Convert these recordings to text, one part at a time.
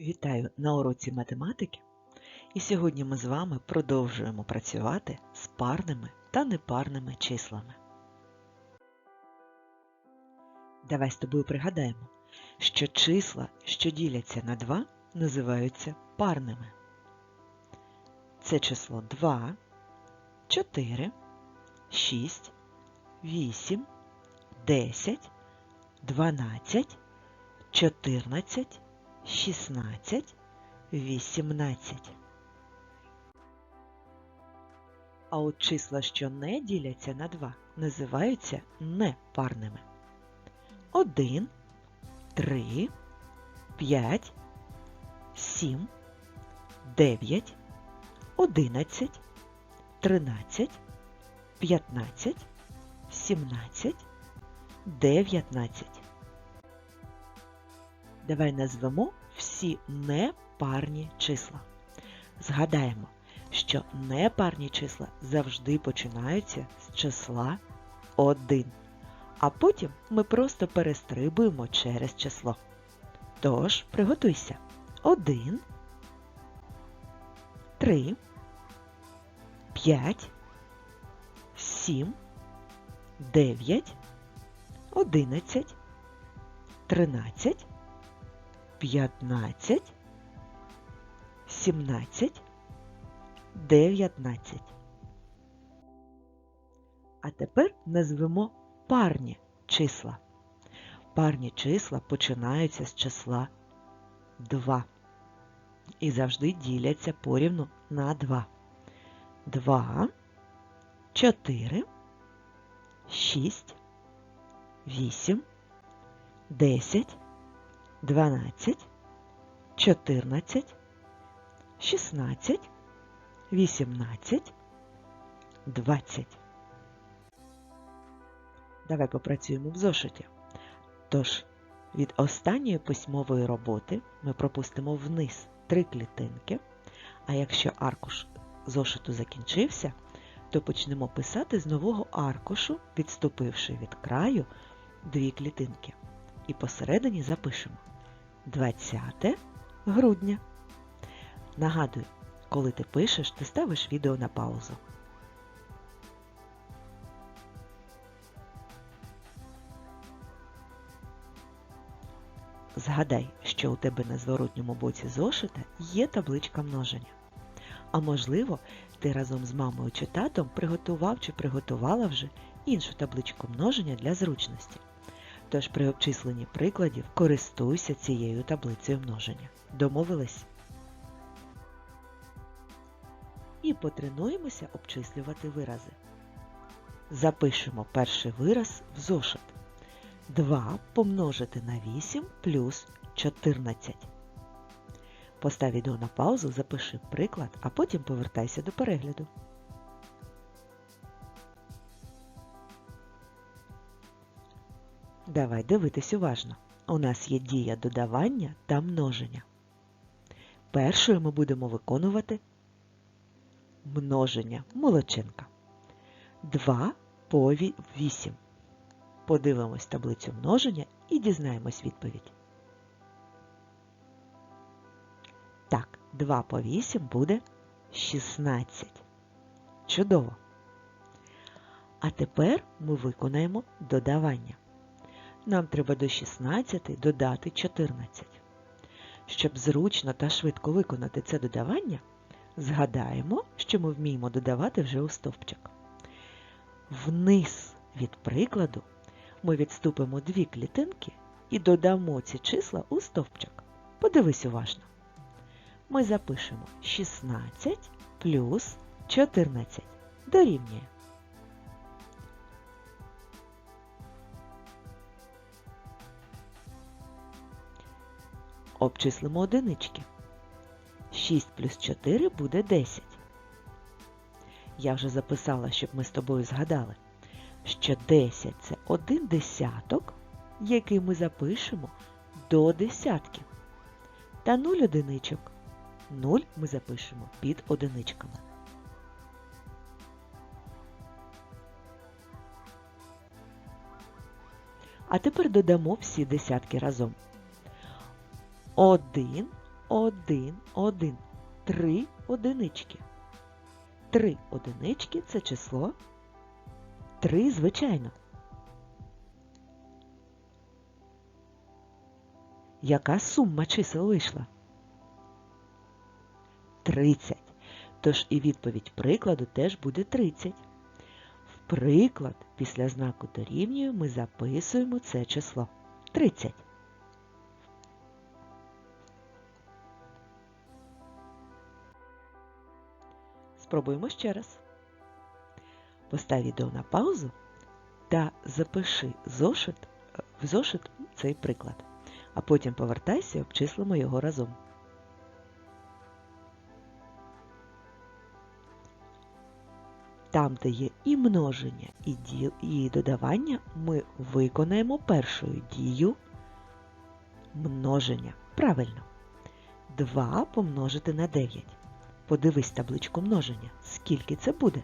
Вітаю на уроці математики. І сьогодні ми з вами продовжуємо працювати з парними та непарними числами. Давай з тобою пригадаємо, що числа, що діляться на 2, називаються парними. Це число 2, 4, 6, 8, 10, 12, 14, 16, 18. А от числа, що не діляться на 2, називаються непарними. 1, 3, 5, 7, 9, 11, 13, 15, 17, 19. Давай назвемо всі непарні числа. Згадаємо, що непарні числа завжди починаються з числа 1. А потім ми просто перестрибуємо через число. Тож, приготуйся. 1, 3, 5, 7, 9, 11, 13, 15, 17, 19. А тепер назвемо парні числа. Парні числа починаються з числа 2 і завжди діляться порівну на 2. 2, 4, 6, 8, 10, 12, 14, 16, 18, 20. Давай попрацюємо в зошиті. Тож, від останньої письмової роботи ми пропустимо вниз три клітинки, а якщо аркуш зошиту закінчився, то почнемо писати з нового аркушу, відступивши від краю дві клітинки. І посередині запишемо 20 грудня. Нагадую, коли ти пишеш, ти ставиш відео на паузу. Згадай, що у тебе на зворотньому боці зошита є табличка множення. А можливо, ти разом з мамою чи татом приготував чи приготувала вже іншу табличку множення для зручності. Тож при обчисленні прикладів користуйся цією таблицею множення. Домовились? І потренуємося обчислювати вирази. Запишемо перший вираз в зошит. 2 помножити на 8 плюс 14. Постав відео на паузу, запиши приклад, а потім повертайся до перегляду. Давай дивитись уважно. У нас є дія додавання та множення. Першою ми будемо виконувати множення молодчинка. 2 по 8. Подивимось таблицю множення і дізнаємось відповідь. Так, 2 по 8 буде 16. Чудово! А тепер ми виконаємо додавання. Нам треба до 16 додати 14. Щоб зручно та швидко виконати це додавання, згадаємо, що ми вміємо додавати вже у стовпчик. Вниз від прикладу ми відступимо дві клітинки і додамо ці числа у стовпчик. Подивись уважно. Ми запишемо 16 плюс 14 дорівнює. Обчислимо одинички. 6 плюс 4 буде 10. Я вже записала, щоб ми з тобою згадали, що 10 це один десяток, який ми запишемо до десятків. Та 0 одиничок. 0 ми запишемо під одиничками. А тепер додамо всі десятки разом. 1 один, один. Три одинички. Три одинички це число. Три, звичайно. Яка сума чисел вийшла? 30. Тож і відповідь прикладу теж буде 30. В приклад після знаку дорівнює ми записуємо це число 30. Спробуємо ще раз. Постав відео на паузу та запиши зошит, в зошит цей приклад, а потім повертайся і обчислимо його разом. Там, де є і множення, і, ді... і додавання, ми виконаємо першою дію множення. Правильно. 2 помножити на 9. Подивись табличку множення. Скільки це буде?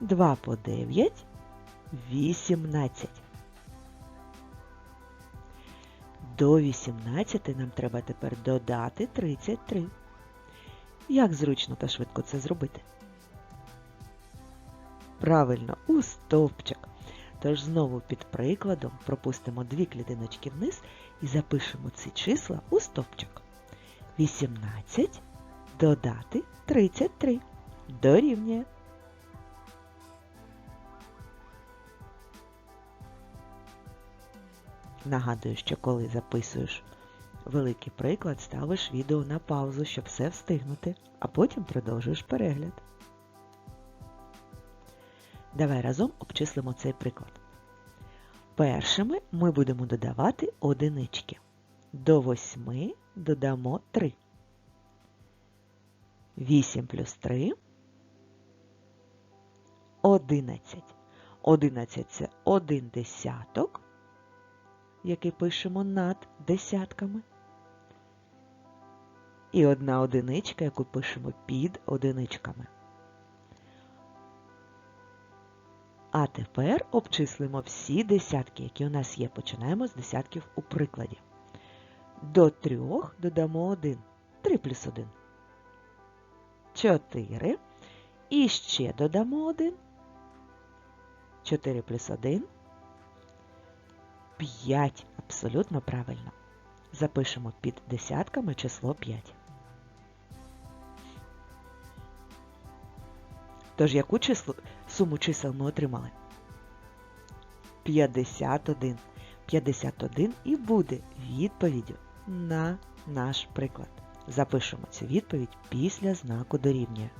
2 по 9 – 18. До 18 нам треба тепер додати 33. Як зручно та швидко це зробити? Правильно, у стовпчик. Тож знову під прикладом пропустимо дві клітиночки вниз і запишемо ці числа у стовпчик. 18 додати 33 дорівнює. Нагадую, що коли записуєш великий приклад, ставиш відео на паузу, щоб все встигнути, а потім продовжуєш перегляд. Давай разом обчислимо цей приклад. Першими ми будемо додавати одинички. До 8 додамо 3. 8 плюс 3 11. 11 це 1 десяток, який пишемо над десятками. І одна одиничка, яку пишемо під одиничками. А тепер обчислимо всі десятки, які у нас є. Починаємо з десятків у прикладі. До трьох додамо 1. 3 плюс 1. 4. І ще додамо 1. 4 плюс 1. 5. Абсолютно правильно. Запишемо під десятками число 5. Тож яку число, суму чисел ми отримали? 51. 51 і буде відповіддю на наш приклад. Запишемо цю відповідь після знаку дорівнює.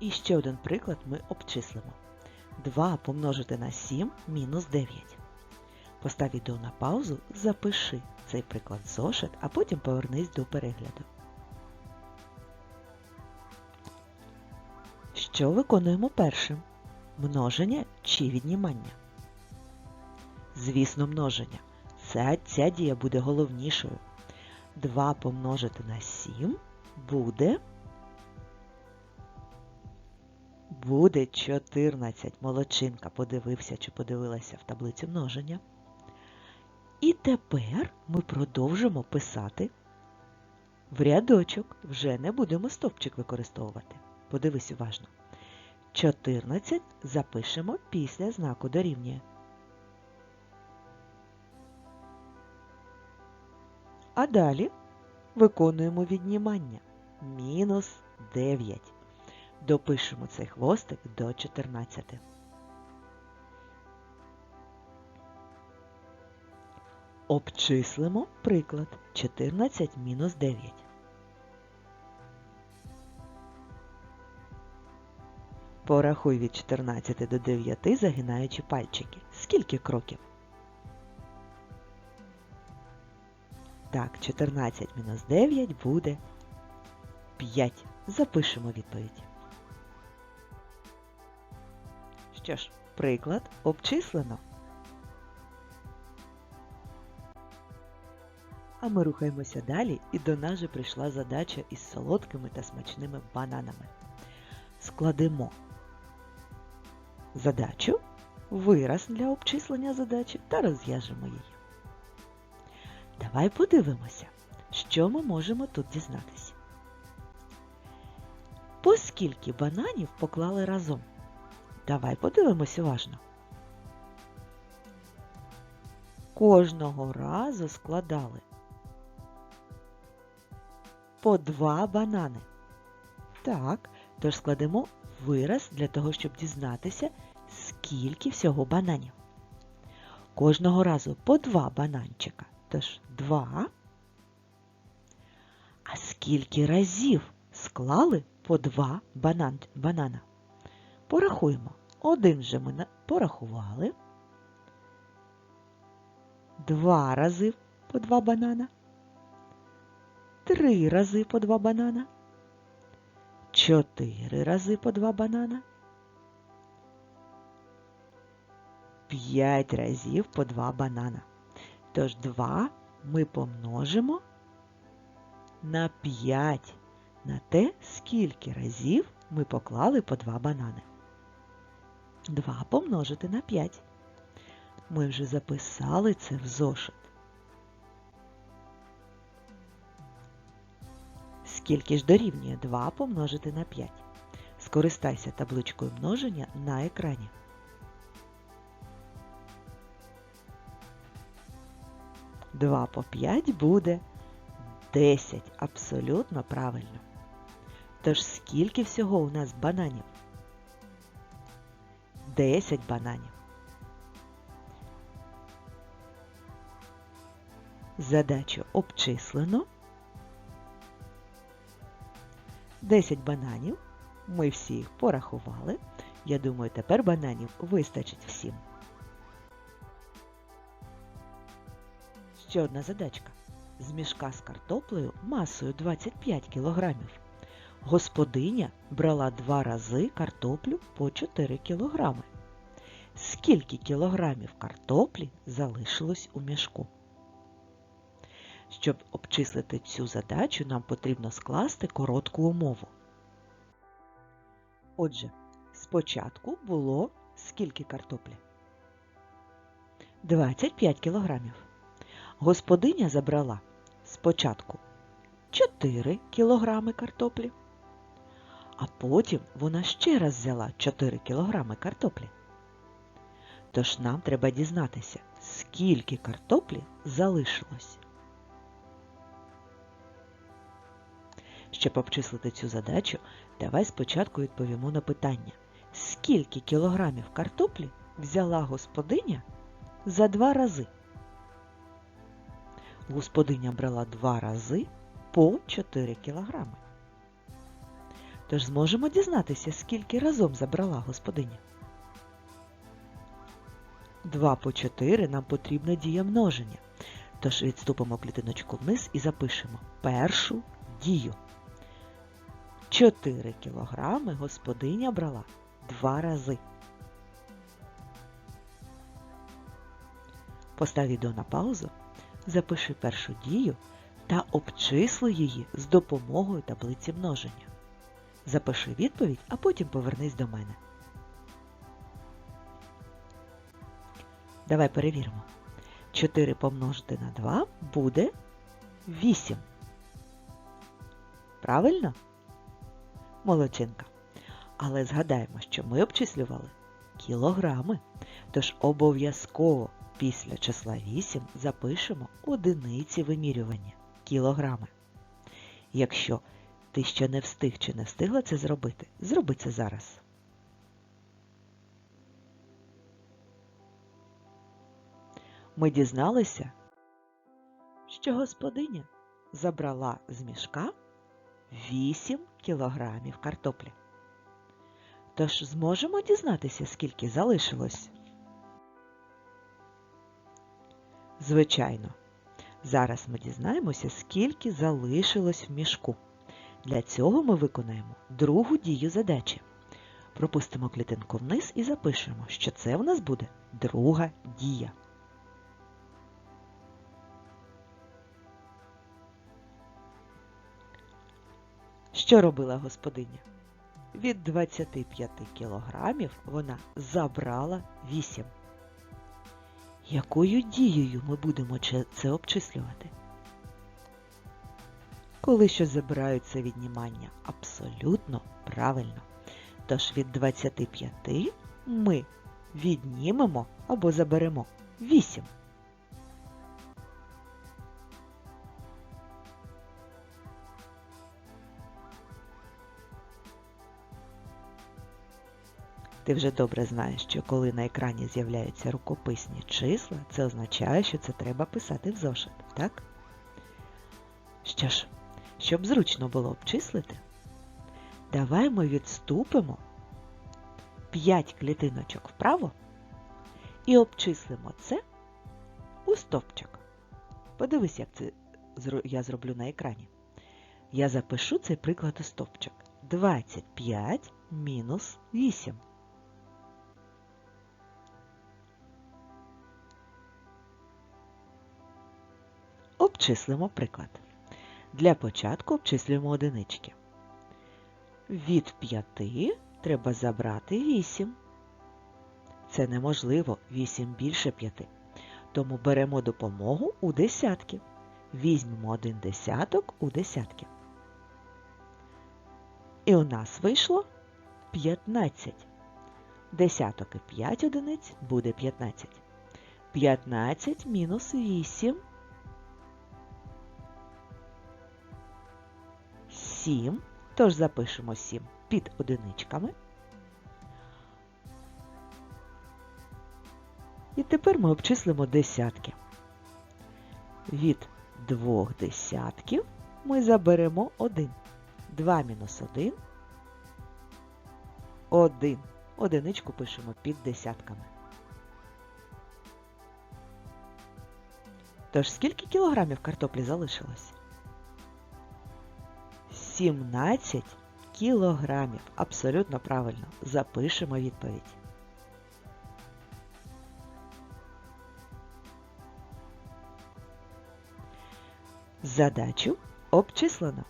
І ще один приклад ми обчислимо. 2 помножити на 7 мінус 9. Постав відео на паузу, запиши цей приклад зошит, а потім повернись до перегляду. Що виконуємо першим? Множення чи віднімання? Звісно, множення. Ця, ця дія буде головнішою. 2 помножити на 7 буде буде 14. Молодчинка подивився чи подивилася в таблицю множення. І тепер ми продовжимо писати в рядочок. Вже не будемо стопчик використовувати. Подивись уважно. 14 запишемо після знаку дорівнює. А далі виконуємо віднімання. Мінус 9. Допишемо цей хвостик до 14. Обчислимо приклад 14 мінус 9. Порахуй від 14 до 9, загинаючи пальчики. Скільки кроків? Так, 14 мінус 9 буде 5. Запишемо відповідь. Що ж, приклад обчислено. А ми рухаємося далі, і до нас же прийшла задача із солодкими та смачними бананами. Складемо задачу, вираз для обчислення задачі та розв'яжемо її. Давай подивимося, що ми можемо тут дізнатися. По скільки бананів поклали разом? Давай подивимось уважно. Кожного разу складали по два банани. Так, тож складемо вираз для того, щоб дізнатися, скільки всього бананів. Кожного разу по два бананчика. Тож два. А скільки разів склали по два банан, банана? Порахуємо. Один вже ми порахували. Два рази по два банана. Три рази по два банана. Чотири рази по два банана. П'ять разів по два банана. Тож два ми помножимо на 5 на те, скільки разів ми поклали по два банани. 2 помножити на 5. Ми вже записали це в зошит. Скільки ж дорівнює 2 помножити на 5? Скористайся табличкою множення на екрані. Два по 5 буде 10. Абсолютно правильно. Тож скільки всього у нас бананів? 10 бананів. Задачу обчислено. 10 бананів. Ми всі їх порахували. Я думаю, тепер бананів вистачить всім. Ще одна задачка. З мішка з картоплею масою 25 кілограмів. Господиня брала два рази картоплю по 4 кілограми. Скільки кілограмів картоплі залишилось у мішку? Щоб обчислити цю задачу, нам потрібно скласти коротку умову. Отже, спочатку було скільки картоплі? 25 кілограмів. Господиня забрала спочатку 4 кілограми картоплі, а потім вона ще раз взяла 4 кілограми картоплі. Тож нам треба дізнатися, скільки картоплі залишилось. Щоб обчислити цю задачу, давай спочатку відповімо на питання, скільки кілограмів картоплі взяла господиня за два рази. Господиня брала два рази по 4 кілограми. Тож зможемо дізнатися, скільки разом забрала господиня. 2 по 4 нам потрібна дія множення. Тож відступимо клітиночку вниз і запишемо першу дію. 4 кілограми господиня брала два рази. Постав відео на паузу, запиши першу дію та обчисли її з допомогою таблиці множення. Запиши відповідь, а потім повернись до мене. Давай перевіримо. 4 помножити на 2 буде 8. Правильно? Молодчинка. Але згадаємо, що ми обчислювали кілограми. Тож обов'язково після числа 8 запишемо одиниці вимірювання кілограми. Якщо ти ще не встиг чи не встигла це зробити, зроби це зараз. Ми дізналися, що господиня забрала з мішка 8 кілограмів картоплі. Тож зможемо дізнатися, скільки залишилось? Звичайно, зараз ми дізнаємося, скільки залишилось в мішку. Для цього ми виконаємо другу дію задачі. Пропустимо клітинку вниз і запишемо, що це у нас буде друга дія. Що робила господиня? від 25 кілограмів вона забрала 8. Якою дією ми будемо це обчислювати? Коли що забирають це віднімання абсолютно правильно. Тож від 25 ми віднімемо або заберемо 8. Ти вже добре знаєш, що коли на екрані з'являються рукописні числа, це означає, що це треба писати в зошит, так? Що ж, щоб зручно було обчислити, давай ми відступимо 5 клітиночок вправо і обчислимо це у стовпчик. Подивись, як це я зроблю на екрані. Я запишу цей приклад у стовпчик. 25 мінус 8. Обчислимо приклад. Для початку обчислюємо одинички. Від 5 треба забрати 8. Це неможливо, 8 більше 5. Тому беремо допомогу у десятки. Візьмемо один десяток у десятки. І у нас вийшло 15. Десяток і 5 одиниць буде 15. 15 мінус 8 7, тож запишемо 7 під одиничками. І тепер ми обчислимо десятки. Від двох десятків ми заберемо 1. 2 мінус 1 – 1. Одиничку пишемо під десятками. Тож скільки кілограмів картоплі залишилось? 17 кілограмів. Абсолютно правильно. Запишемо відповідь. Задачу обчислено.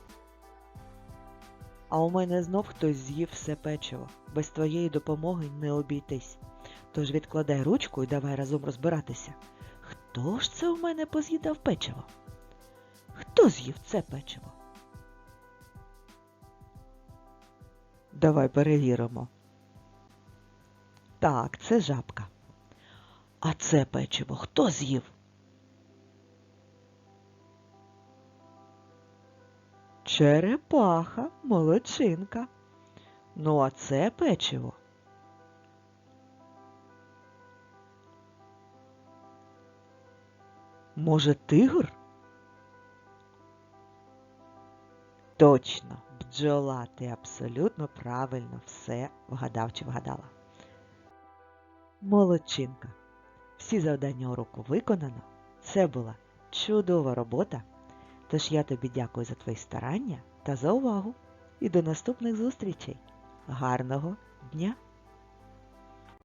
А у мене знов хтось з'їв все печиво. Без твоєї допомоги не обійтись. Тож відкладай ручку і давай разом розбиратися. Хто ж це у мене поз'їдав печиво? Хто з'їв це печиво? Давай перевіримо. Так, це жабка. А це печиво хто з'їв? Черепаха, молодчинка. Ну, а це печиво. Може, тигр? Точно, бджола, ти абсолютно правильно все вгадав чи вгадала. Молодчинка. Всі завдання уроку виконано. Це була чудова робота. Тож я тобі дякую за твої старання та за увагу. І до наступних зустрічей. Гарного дня!